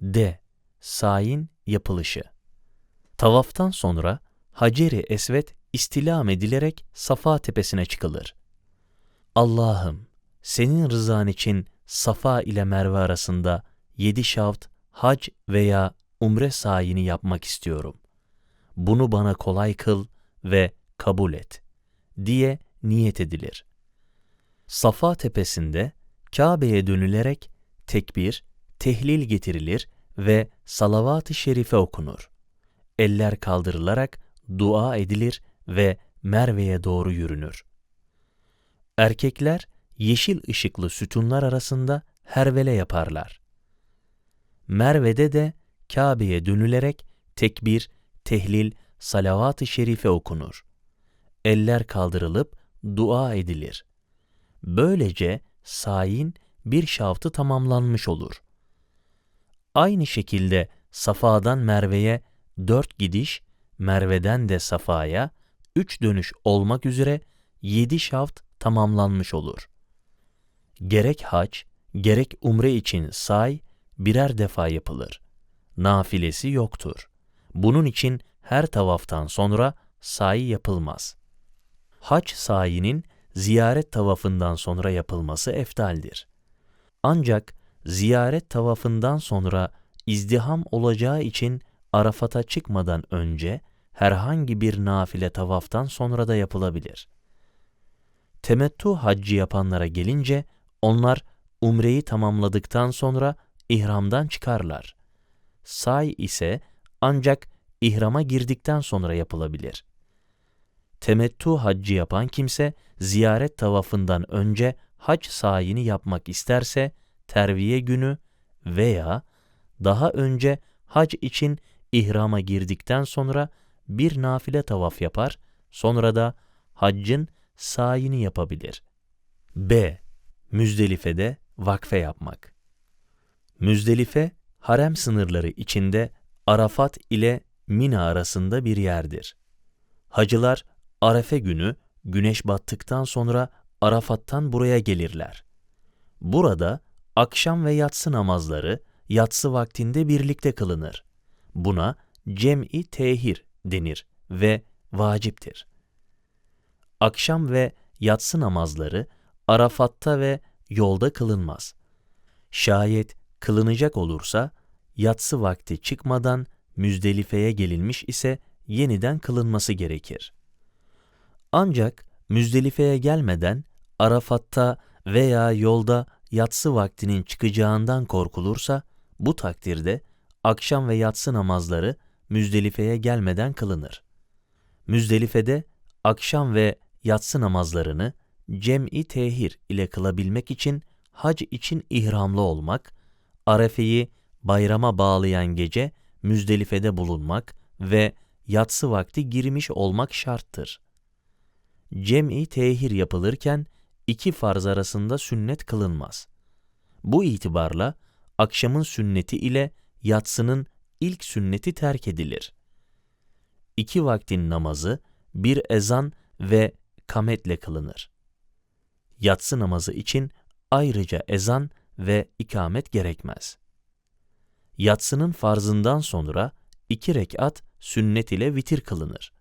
D. Sayin yapılışı. Tavaftan sonra Hacer-i Esvet istilam edilerek Safa tepesine çıkılır. Allah'ım, senin rızan için Safa ile Merve arasında yedi şavt, hac veya umre sayini yapmak istiyorum. Bunu bana kolay kıl ve kabul et, diye niyet edilir. Safa tepesinde Kabe'ye dönülerek tekbir, tehlil getirilir ve salavat-ı şerife okunur. Eller kaldırılarak dua edilir ve Merve'ye doğru yürünür. Erkekler yeşil ışıklı sütunlar arasında hervele yaparlar. Merve'de de Kabe'ye dönülerek tekbir, tehlil, salavat-ı şerife okunur. Eller kaldırılıp dua edilir. Böylece sayin bir şaftı tamamlanmış olur. Aynı şekilde Safa'dan Merve'ye dört gidiş, Merve'den de Safa'ya üç dönüş olmak üzere yedi şaft tamamlanmış olur. Gerek hac, gerek umre için say birer defa yapılır. Nafilesi yoktur. Bunun için her tavaftan sonra sayi yapılmaz. Hac sayinin ziyaret tavafından sonra yapılması eftaldir. Ancak ziyaret tavafından sonra izdiham olacağı için Arafat'a çıkmadan önce herhangi bir nafile tavaftan sonra da yapılabilir. Temettu haccı yapanlara gelince onlar umreyi tamamladıktan sonra ihramdan çıkarlar. Say ise ancak ihrama girdikten sonra yapılabilir. Temettu haccı yapan kimse ziyaret tavafından önce hac sayini yapmak isterse terviye günü veya daha önce hac için ihrama girdikten sonra bir nafile tavaf yapar, sonra da haccın sayini yapabilir. B. Müzdelife'de vakfe yapmak. Müzdelife, harem sınırları içinde Arafat ile Mina arasında bir yerdir. Hacılar Arefe günü güneş battıktan sonra Arafat'tan buraya gelirler. Burada akşam ve yatsı namazları yatsı vaktinde birlikte kılınır. Buna cem'i tehir denir ve vaciptir. Akşam ve yatsı namazları Arafat'ta ve yolda kılınmaz. Şayet kılınacak olursa yatsı vakti çıkmadan Müzdelife'ye gelinmiş ise yeniden kılınması gerekir. Ancak Müzdelife'ye gelmeden Arafat'ta veya yolda yatsı vaktinin çıkacağından korkulursa bu takdirde akşam ve yatsı namazları Müzdelife'ye gelmeden kılınır. Müzdelife'de akşam ve yatsı namazlarını cem'i tehir ile kılabilmek için hac için ihramlı olmak, Arefe'yi bayrama bağlayan gece Müzdelife'de bulunmak ve yatsı vakti girmiş olmak şarttır. Cem'i tehir yapılırken iki farz arasında sünnet kılınmaz. Bu itibarla akşamın sünneti ile yatsının ilk sünneti terk edilir. İki vaktin namazı bir ezan ve kametle kılınır. Yatsı namazı için ayrıca ezan ve ikamet gerekmez. Yatsının farzından sonra iki rekat sünnet ile vitir kılınır.